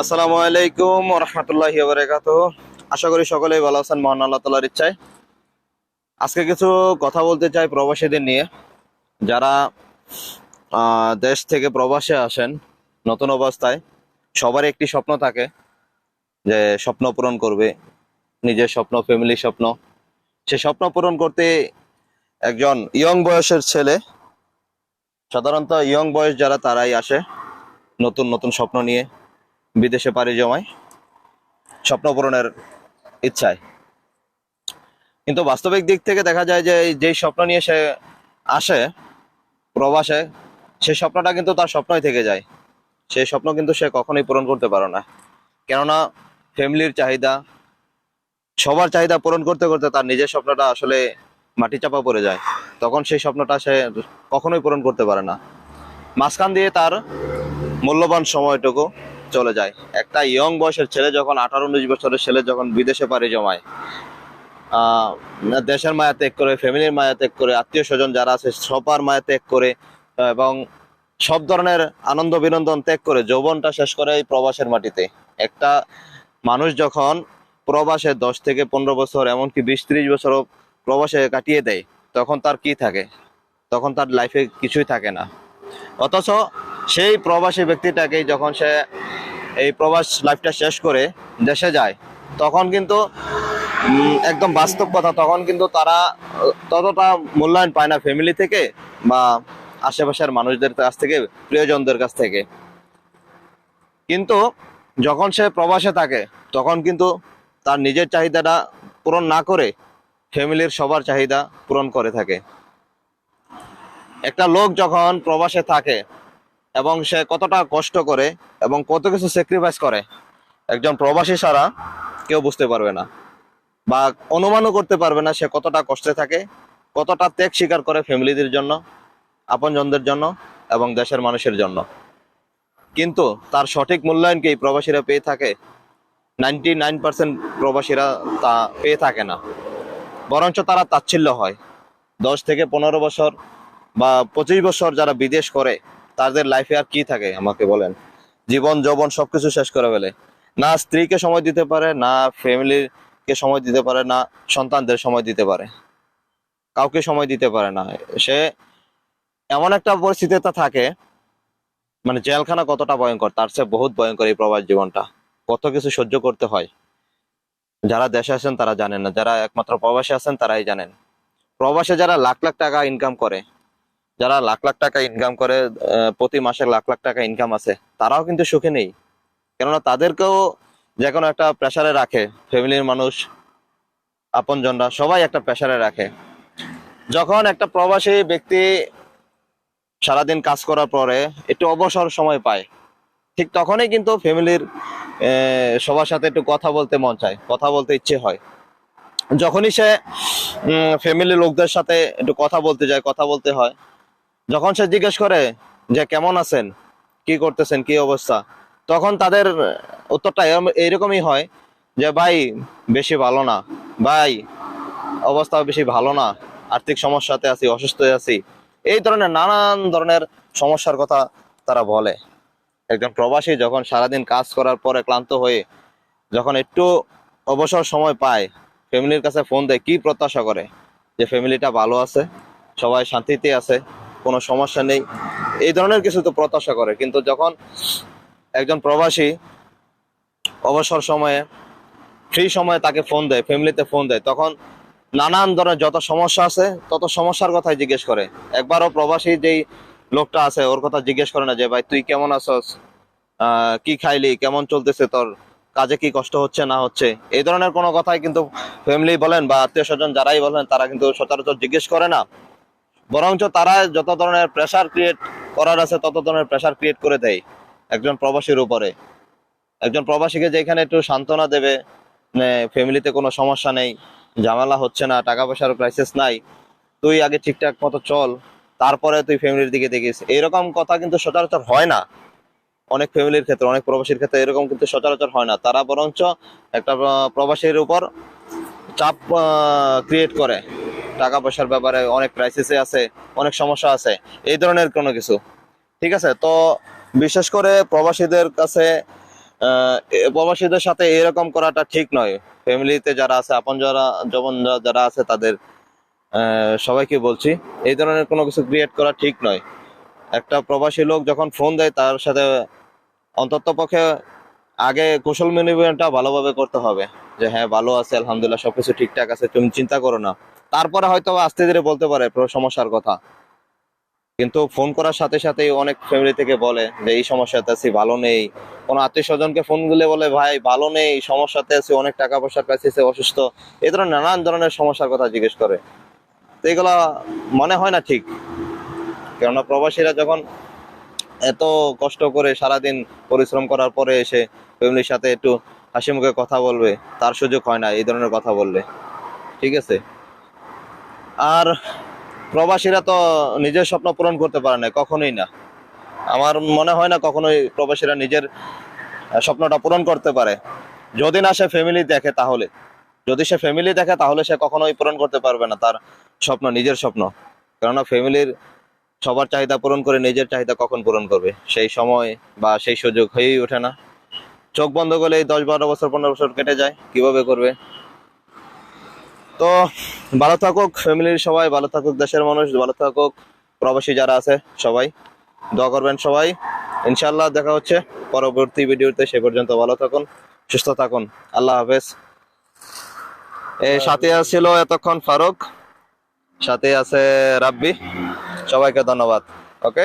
আসসালামু আলাইকুম রহমতুল্লাহি বারাকাত আশা করি সকলেই ভালো আছেন, মহান আল্লাহ তালার ইচ্ছায়। আজকে কিছু কথা বলতে চাই প্রবাসীদের নিয়ে। যারা দেশ থেকে প্রবাসে আসেন, নতুন অবস্থায়, সবার একটি স্বপ্ন থাকে যে স্বপ্ন পূরণ করবে, নিজের স্বপ্ন ফ্যামিলির স্বপ্ন। সে স্বপ্ন পূরণ করতে একজন ইয়ং বয়সের ছেলে, সাধারণত ইয়ং বয়স যারা তারাই আসে নতুন নতুন স্বপ্ন নিয়ে। বিদেশে পাড়ি জমায় স্বপ্ন পূরণের ইচ্ছায়। কিন্তু বাস্তবিক দিক থেকে দেখা যায় যে যেই স্বপ্ন নিয়ে সে আসে, প্রবাসে সেই স্বপ্নটা কিন্তু তার স্বপ্নই থেকে যায়। সেই স্বপ্ন কিন্তু সে কখনোই পূরণ করতে পারে না। কেননা, ফ্যামিলির চাহিদা, সবার চাহিদা পূরণ করতে করতে তার নিজের স্বপ্নটা আসলে মাটি চাপা পড়ে যায়। তখন সেই স্বপ্নটা সে কখনোই পূরণ করতে পারে না। মাঝখান দিয়ে তার মূল্যবান সময়টুকু চলে যায়। একটা ইয়ং বয়সের ছেলে যখন আঠারো উনিশ বছরের ছেলে যখন বিদেশে পাড়ি জমায় দেশের মায়া ত্যাগ করে ফ্যামিলির মায়া ত্যাগ করে, আত্মীয় স্বজন যারা আছে সবার মায়া ত্যাগ করে, এবং সব ধরনের আনন্দ বিনোদন ত্যাগ করে যৌবনটা শেষ করে এই প্রবাসের মাটিতে। একটা মানুষ যখন প্রবাসে দশ থেকে পনেরো বছর, এমনকি বিশ ত্রিশ বছরও প্রবাসে কাটিয়ে দেয়, তখন তার কি থাকে? তখন তার লাইফে কিছুই থাকে না। অথচ সেই প্রবাসী ব্যক্তিটাকে যখন সে এই প্রবাস লাইফটা শেষ করে দেশে যায়, তখন কিন্তু একদম বাস্তব কথা, তখন কিন্তু তারা, ততটা মূল্যায়ন পায় না ফ্যামিলি থেকে বা আশেপাশের মানুষদের কাছ থেকে, প্রিয়জনদের কাছ থেকে। কিন্তু যখন সে প্রবাসে থাকে, তখন কিন্তু তার নিজের চাহিদাটা পূরণ না করে ফ্যামিলির সবার চাহিদা পূরণ করে থাকে। একটা লোক যখন প্রবাসে থাকে এবং সে কতটা কষ্ট করে এবং কত কিছু স্যাক্রিফাইস করে। একজন প্রবাসী ছাড়া কেউ বুঝতে পারবে না বা অনুমানও করতে পারবে না সে কতটা কষ্টে থাকে, কতটা ত্যাগ স্বীকার করে ফ্যামিলিদের জন্য, আপনজনদের জন্য এবং দেশের মানুষের জন্য। কিন্তু তার সঠিক মূল্যায়ন কি এই প্রবাসীরা পেয়ে থাকে? নাইনটি নাইন পার্সেন্ট প্রবাসীরা তা পেয়ে থাকে না। বরঞ্চ তারা তাচ্ছিল্য হয়। দশ থেকে পনেরো বছর বা পঁচিশ বছর যারা বিদেশ করে তাদের লাইফে আর কি থাকে, আমাকে বলেন? জীবন, যৌবন সবকিছু শেষ করে ফেলে। না স্ত্রীকে সময় দিতে পারে, না ফ্যামিলিকে সময় দিতে পারে, না সন্তানদের সময় দিতে পারে। কাউকে সময় দিতে পারে না। সে এমন একটা পরিস্থিতিতে থাকে মানে জেলখানা কতটা ভয়ঙ্কর, তার চেয়ে বহুত ভয়ঙ্কর এই প্রবাস জীবনটা। কত কিছু সহ্য করতে হয়। যারা দেশে আছেন তারা জানেন না, যারা একমাত্র প্রবাসে আছেন তারাই জানেন। প্রবাসে যারা লাখ লাখ টাকা ইনকাম করে যারা লাখ লাখ টাকা ইনকাম করে প্রতি মাসে লাখ লাখ টাকা ইনকাম আছে, তারাও কিন্তু সুখে নেই। কেননা তাদেরকেও যে কোনো একটা প্রেসারে রাখে ফ্যামিলির মানুষ, আপনজনরা, সবাই একটা প্রেসারে রাখে। যখন একটা প্রবাসী ব্যক্তি সারাদিন কাজ করার পরে একটু অবসর সময় পায়, ঠিক তখনই কিন্তু ফ্যামিলির সবার সাথে একটু কথা বলতে মন চায়, কথা বলতে ইচ্ছে হয়। যখনই সে ফ্যামিলির লোকদের সাথে একটু কথা বলতে যায়, কথা বলতে হয় যখন সে জিজ্ঞেস করে যে কেমন আছেন, কি করতেছেন, কি অবস্থা, তখন তাদের উত্তরটা এইরকমই হয় যে, ভাই, বেশি ভালো না। ভাই, অবস্থা বেশি ভালো না। আর্থিক সমস্যাতে আছি অসুস্থ আছি। এই ধরনের নানান ধরনের সমস্যার কথা তারা বলে। একজন প্রবাসী যখন সারাদিন কাজ করার পরে ক্লান্ত হয়ে যখন একটু অবসর সময় পায়, ফ্যামিলির কাছে ফোন দেয়, কি প্রত্যাশা করে? যে, ফ্যামিলিটা ভালো আছে, সবাই শান্তিতে আছে। কোনো সমস্যা নেই। এই ধরনের কিছু তো প্রত্যাশা করে। কিন্তু যখন একজন প্রবাসী অবসর সময়ে ফ্রি সময়ে তাকে ফোন দেয় ফ্যামিলিতে ফোন দেয়, তখন নানান ধরনের যত সমস্যা আছে, তত সমস্যার কথাই জিজ্ঞেস করে। একবারও প্রবাসী যেই লোকটা আছে, ওর কথা জিজ্ঞেস করে না যে, ভাই, তুই কেমন আছস? কি খাইলি? কেমন চলতেছে তোর? কাজে কি কষ্ট হচ্ছে, না হচ্ছে? এই ধরনের কোনো কথাই কিন্তু ফ্যামিলি বলেন বা আত্মীয় স্বজন যারাই বলেন, তারা কিন্তু সচরাচর জিজ্ঞেস করে না। বরঞ্চ তারা যত ধরনের প্রেসার ক্রিয়েট করার আছে, তত ধরনের প্রেসার ক্রিয়েট করে দেয় একজন প্রবাসীর উপরে। একজন প্রবাসীকে যেখানে একটু সান্ত্বনা দেবে ফ্যামিলিতে কোনো সমস্যা নেই, ঝামেলা হচ্ছে না টাকা পয়সার ক্রাইসিস নাই, তুই আগে ঠিকঠাক মতো চল, তারপরে তুই ফ্যামিলির দিকে দেখিস। এইরকম কথা কিন্তু সচরাচর হয় না। অনেক ফ্যামিলির ক্ষেত্রে, অনেক প্রবাসীর ক্ষেত্রে এরকম কিন্তু সচরাচর হয় না। তারা বরঞ্চ একটা প্রবাসীর উপর চাপ ক্রিয়েট করে। টাকা পয়সার ব্যাপারে অনেক ক্রাইসিসে আছে, অনেক সমস্যা আছে, এই ধরনের কোনো কিছু। ঠিক আছে? তো বিশেষ করে প্রবাসীদের কাছে প্রবাসীদের সাথে এরকম করাটা ঠিক নয়। ফ্যামিলিতে যারা আছে আপন যারা যেমন যারা আছে, তাদের সবাইকে বলছি, এই ধরনের কোনো কিছু ক্রিয়েট করা ঠিক নয়। একটা প্রবাসী লোক যখন ফোন দেয়, তার সাথে অন্তত পক্ষে আগে কুশল বিনিময়টা ভালোভাবে করতে হবে। যে হ্যাঁ ভালো আছে, আলহামদুলিল্লাহ, সবকিছু ঠিকঠাক আছে, তুমি চিন্তা করো না। তারপরে হয়তো আস্তে ধীরে বলতে পারে সমস্যার কথা। কিন্তু ফোন করার সাথে সাথে অনেক ফ্যামিলি থেকে বলে যে, এই সমস্যাতে আছি, ভালো নেই। কোন আত্মীয় স্বজনকে ফোন দিলে বলে, ভাই, ভালো নেই, সমস্যাতে আছি, অনেক টাকা পয়সার কাছে অসুস্থ। এই ধরনের নানান ধরনের সমস্যার কথা জিজ্ঞেস করে। তো এগুলা মনে হয় না ঠিক। কেননা প্রবাসীরা যখন এত কষ্ট করে সারাদিন পরিশ্রম করার পরে এসে ফ্যামিলির সাথে একটু হাসি মুখে কথা বলবে, তার সুযোগ হয় না এই ধরনের কথা বললে। ঠিক আছে? আর প্রবাসীরা তো নিজের স্বপ্ন পূরণ করতে পারে না, কখনোই না। আমার মনে হয় না কখনোই প্রবাসীরা নিজের স্বপ্নটা পূরণ করতে পারে। যদি না সে ফ্যামিলি দেখে তাহলে। যদি সে ফ্যামিলি দেখে তাহলে সে কখনোই পূরণ করতে পারবে না তার স্বপ্ন, নিজের স্বপ্ন। কেননা ফ্যামিলির সবার চাহিদা পূরণ করে নিজের চাহিদা কখন পূরণ করবে? সেই সময় বা সেই সুযোগ হয়েই ওঠে না। চোখ বন্ধ করলে দশ বারো বছর, পনেরো বছর কেটে যায়, কীভাবে করবে? তো ভালো থাকুক ফ্যামিলির সবাই, ভালো থাকুক, দেশের মানুষ, ভালো থাকুক, প্রবাসী যারা আছে, সবাই। দোয়া করবেন সবাই। ইনশাল্লাহ দেখা হচ্ছে পরবর্তী ভিডিওতে, সে পর্যন্ত ভালো থাকুন, সুস্থ থাকুন। আল্লাহ হাফেজ। সাথে ছিল এতক্ষণ ফারুক, সাথে আছে রাব্বি। সবাইকে ধন্যবাদ। ওকে?